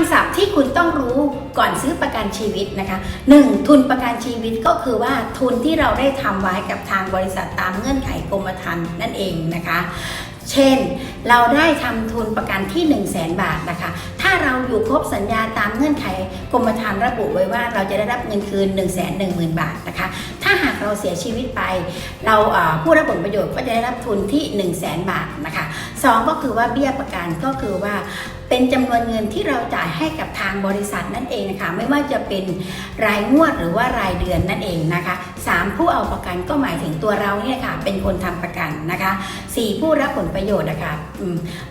ำศัพท์ที่คุณต้องรู้ก่อนซื้อประกันชีวิตนะคะ 1. ทุนประกันชีวิตก็คือว่าทุนที่เราได้ทำไว้กับทางบริษัทตามเงื่อนไขกรมธรรม์นั่นเองนะคะ เช่น เราได้ทำทุนประกันที่1 0 0 0 0แบาทนะคะ ถ้าเราอยู่ครบสัญญาตามเงื่อนไขกรมธรรม์ระบุไว้ว่าเราจะได้รับเงินคืน 1 1 0 0 0 0 บาทนะคะ ถ้าหากเราเสียชีวิตไป เราผู้รับผลประโยชน์ก็จะได้รับทุนที่ 1 0 0 0 0แบาทนะคะสองก็คือว่าเบี้ยประกันก็คือว่า เป็นจำนวนเงินที่เราจ่ายให้กับทางบริษัทนั่นเองนะคะไม่ว่าจะเป็นรายงวดหรือว่ารายเดือนนั่นเองนะคะสามผู้เอาประกันก็หมายถึงตัวเราเนี่ยค่ะเป็นคนทำประกันนะคะสี่ผู้รับผลประโยชน์นะคะ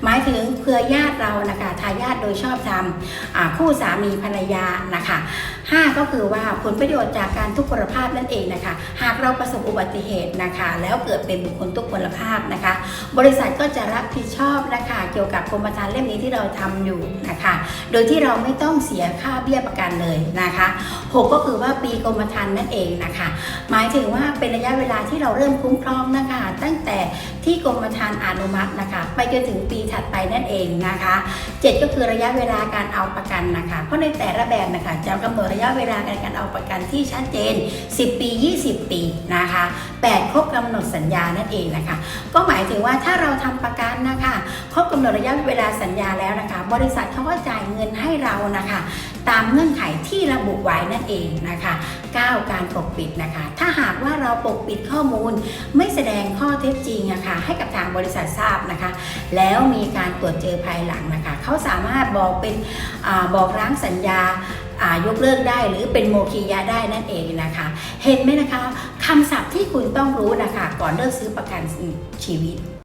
หมายถึงเครือญาติเรานะคะทายาทโดยชอบธรรมคู่สามีภรรยานะคะห้าก็คือว่าผลประโยชน์จากการทุกพลภาพนั่นเองนะคะ หากเราประสบอุบัติเหตุนะคะ แล้วเกิดเป็นบุคคลทุกพลภาพนะคะ บริษัทก็จะรับผิดชอบนะคะเกี่ยวกับกรมธรรม์เล่มนี้ที่เราทำอยู่นะคะ โดยที่เราไม่ต้องเสียค่าเบี้ยประกันเลยนะคะหกก็คือว่าปีกรมธรรม์นั่นเองนะคะ หมายถึงว่าเป็นระยะเวลาที่เราเริ่มคุ้มครองนะคะ ตั้งแต่ ที่กรมธรรม์อนุมัตินะคะ ไปจนถึงปีถัดไปนั่นเองนะคะเจ็ดก็คือระยะเวลาการเอาประกันนะคะ เพราะในแต่ละแบบนะคะจะกำหนดระยะเวลาการเอาประกันที่ชัดเจน 10 ปี 20 ปีนะคะ 8 ครบกำหนดสัญญานั่นเองนะคะ ก็หมายถึงว่าถ้าเราทำประกันนะคะ กำหนดระยะเวลาสัญญาแล้วนะคะ บริษัทเขาก็จ่ายเงินให้เรานะคะ ตามเงื่อนไขที่ระบุไว้นั่นเองนะคะ 9 การปกปิดนะคะ ถ้าหากว่าเราปกปิดข้อมูล ไม่แสดงข้อเท็จจริงนะคะให้กับทางบริษัททราบนะคะ แล้วมีการตรวจเจอภายหลังนะคะเขาสามารถบอกเป็นอบอกร้างสัญญาอายกเลิกได้หรือเป็นโมคียะได้นั่นเองนะคะ เห็นไหมนะคะคำศัพท์ที่คุณต้องรู้นะคะ ก่อนเลือกซื้อประกันชีวิต